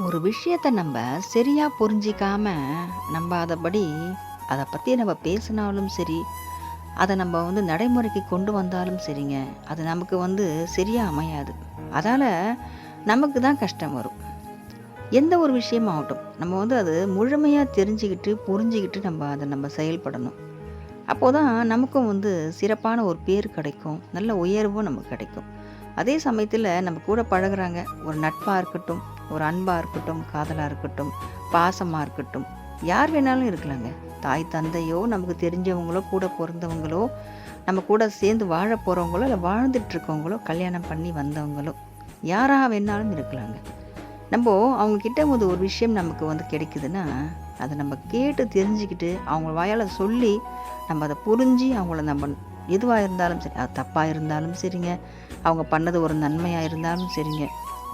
ஒரு விஷயத்தை நம்ம சரியாக புரிஞ்சிக்காம நம்ம அதை பற்றி நம்ம பேசினாலும் சரி அதை நம்ம வந்து நடைமுறைக்கு கொண்டு வந்தாலும் சரிங்க. அது நமக்கு வந்து சரியாக அமையாது. அதால் நமக்கு தான் கஷ்டம் வரும். எந்த ஒரு விஷயமாகட்டும் நம்ம வந்து அது முழுமையாக தெரிஞ்சுக்கிட்டு புரிஞ்சுக்கிட்டு நம்ம அதை நம்ம செயல்படணும். அப்போது தான் நமக்கும் வந்து சிறப்பான ஒரு பேர் கிடைக்கும். நல்ல உயர்வும் நமக்கு கிடைக்கும். அதே சமயத்தில் நம்ம கூட பழகுறாங்க. ஒரு நட்பாக இருக்கட்டும் ஒரு அன்பாக இருக்கட்டும் காதலாக இருக்கட்டும் பாசமாக இருக்கட்டும் யார் வேணாலும் இருக்கலாங்க. தாய் தந்தையோ நமக்கு தெரிஞ்சவங்களோ கூட பிறந்தவங்களோ நம்ம கூட சேர்ந்து வாழ போகிறவங்களோ இல்லை வாழ்ந்துட்டுருக்கவங்களோ கல்யாணம் பண்ணி வந்தவங்களோ யாராக வேணாலும் இருக்கலாங்க. நம்ம அவங்கக்கிட்ட வந்து ஒரு விஷயம் நமக்கு வந்து கிடைக்குதுன்னா அதை நம்ம கேட்டு தெரிஞ்சுக்கிட்டு அவங்க வாயால் சொல்லி நம்ம அதை புரிஞ்சு அவங்கள நம்ம எதுவாக இருந்தாலும் சரி அது தப்பாக இருந்தாலும் சரிங்க. அவங்க பண்ணது ஒரு நன்மையாக இருந்தாலும் சரிங்க.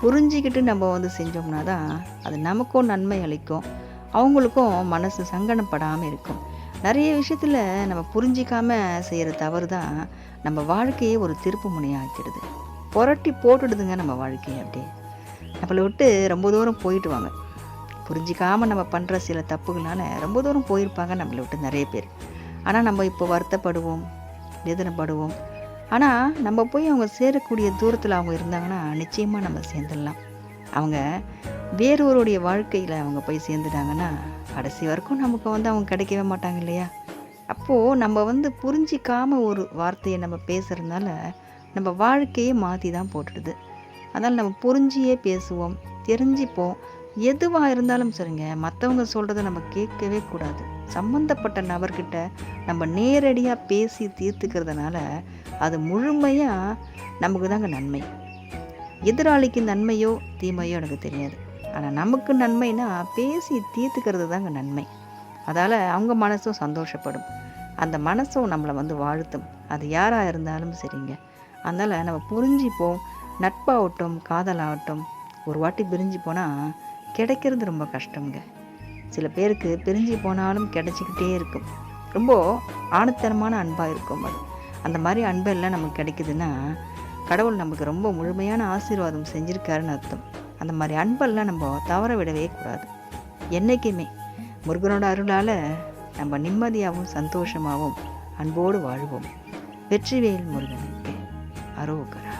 புரிஞ்சிக்கிட்டு நம்ம வந்து செஞ்சோம்னா தான் அது நமக்கும் நன்மை அளிக்கும். அவங்களுக்கும் மனசு சங்கடப்படாமல் இருக்கும். நிறைய விஷயத்தில் நம்ம புரிஞ்சிக்காமல் செய்கிற தவறு தான் நம்ம வாழ்க்கையே ஒரு திருப்பு முனையாக்கிடுது புரட்டி போட்டுடுதுங்க நம்ம வாழ்க்கையை அப்படியே. நம்மளை விட்டு ரொம்ப தூரம் போயிட்டு வாங்க. புரிஞ்சிக்காமல் நம்ம பண்ணுற சில தப்புகளால் ரொம்ப தூரம் போயிருப்பாங்க நம்மளை விட்டு நிறைய பேர். ஆனால் நம்ம இப்போ வருத்தப்படுவோம் வேதனைப்படுவோம். ஆனால் நம்ம போய் அவங்க சேரக்கூடிய தூரத்தில் அவங்க இருந்தாங்கன்னா நிச்சயமாக நம்ம சேர்ந்துடலாம். அவங்க வேறொருடைய வாழ்க்கையில் அவங்க போய் சேர்ந்துட்டாங்கன்னா கடைசி வரைக்கும் நமக்கு வந்து அவங்க கிடைக்கவே மாட்டாங்க இல்லையா? அப்போது நம்ம வந்து புரிஞ்சிக்காமல் ஒரு வார்த்தையை நம்ம பேசுகிறதுனால நம்ம வாழ்க்கையே மாற்றி தான் போட்டுடுது. அதனால் நம்ம புரிஞ்சியே பேசுவோம் தெரிஞ்சுப்போம். எதுவாக இருந்தாலும் சரிங்க. மற்றவங்க சொல்கிறத நம்ம கேட்கவே கூடாது. சம்மந்தப்பட்ட நபர்கிட்ட நம்ம நேரடியாக பேசி தீர்த்துக்கிறதுனால அது முழுமையாக நமக்கு தாங்க நன்மை. எதிராளிக்கு நன்மையோ தீமையோ எனக்கு தெரியாது. ஆனால் நமக்கு நன்மைனா பேசி தீர்த்துக்கிறது தாங்க நன்மை. அதால் அவங்க மனசும் சந்தோஷப்படும். அந்த மனசும் நம்மளை வந்து வாழ்த்தும். அது யாராக இருந்தாலும் சரிங்க. அதனால் நம்ம புரிஞ்சுப்போம். நட்பாகட்டும் காதலாகட்டும் ஒரு வாட்டி பிரிஞ்சு போனால் கிடைக்கிறது ரொம்ப கஷ்டங்க. சில பேருக்கு பிரிஞ்சு போனாலும் கிடைச்சிக்கிட்டே இருக்கும். ரொம்ப ஆணத்தனமான அன்பாக இருக்கும் அது. அந்த மாதிரி அன்பெல்லாம் நமக்கு கிடைக்குதுன்னா கடவுள் நமக்கு ரொம்ப முழுமையான ஆசீர்வாதம் செஞ்சுருக்காருன்னு அர்த்தம். அந்த மாதிரி அன்பெல்லாம் நம்ம தவற விடவே கூடாது. என்றைக்குமே முருகனோட அருளால் நம்ம நிம்மதியாகவும் சந்தோஷமாகவும் அன்போடு வாழ்வோம். வெற்றிவேல் முருகனுக்கு அரோகரா.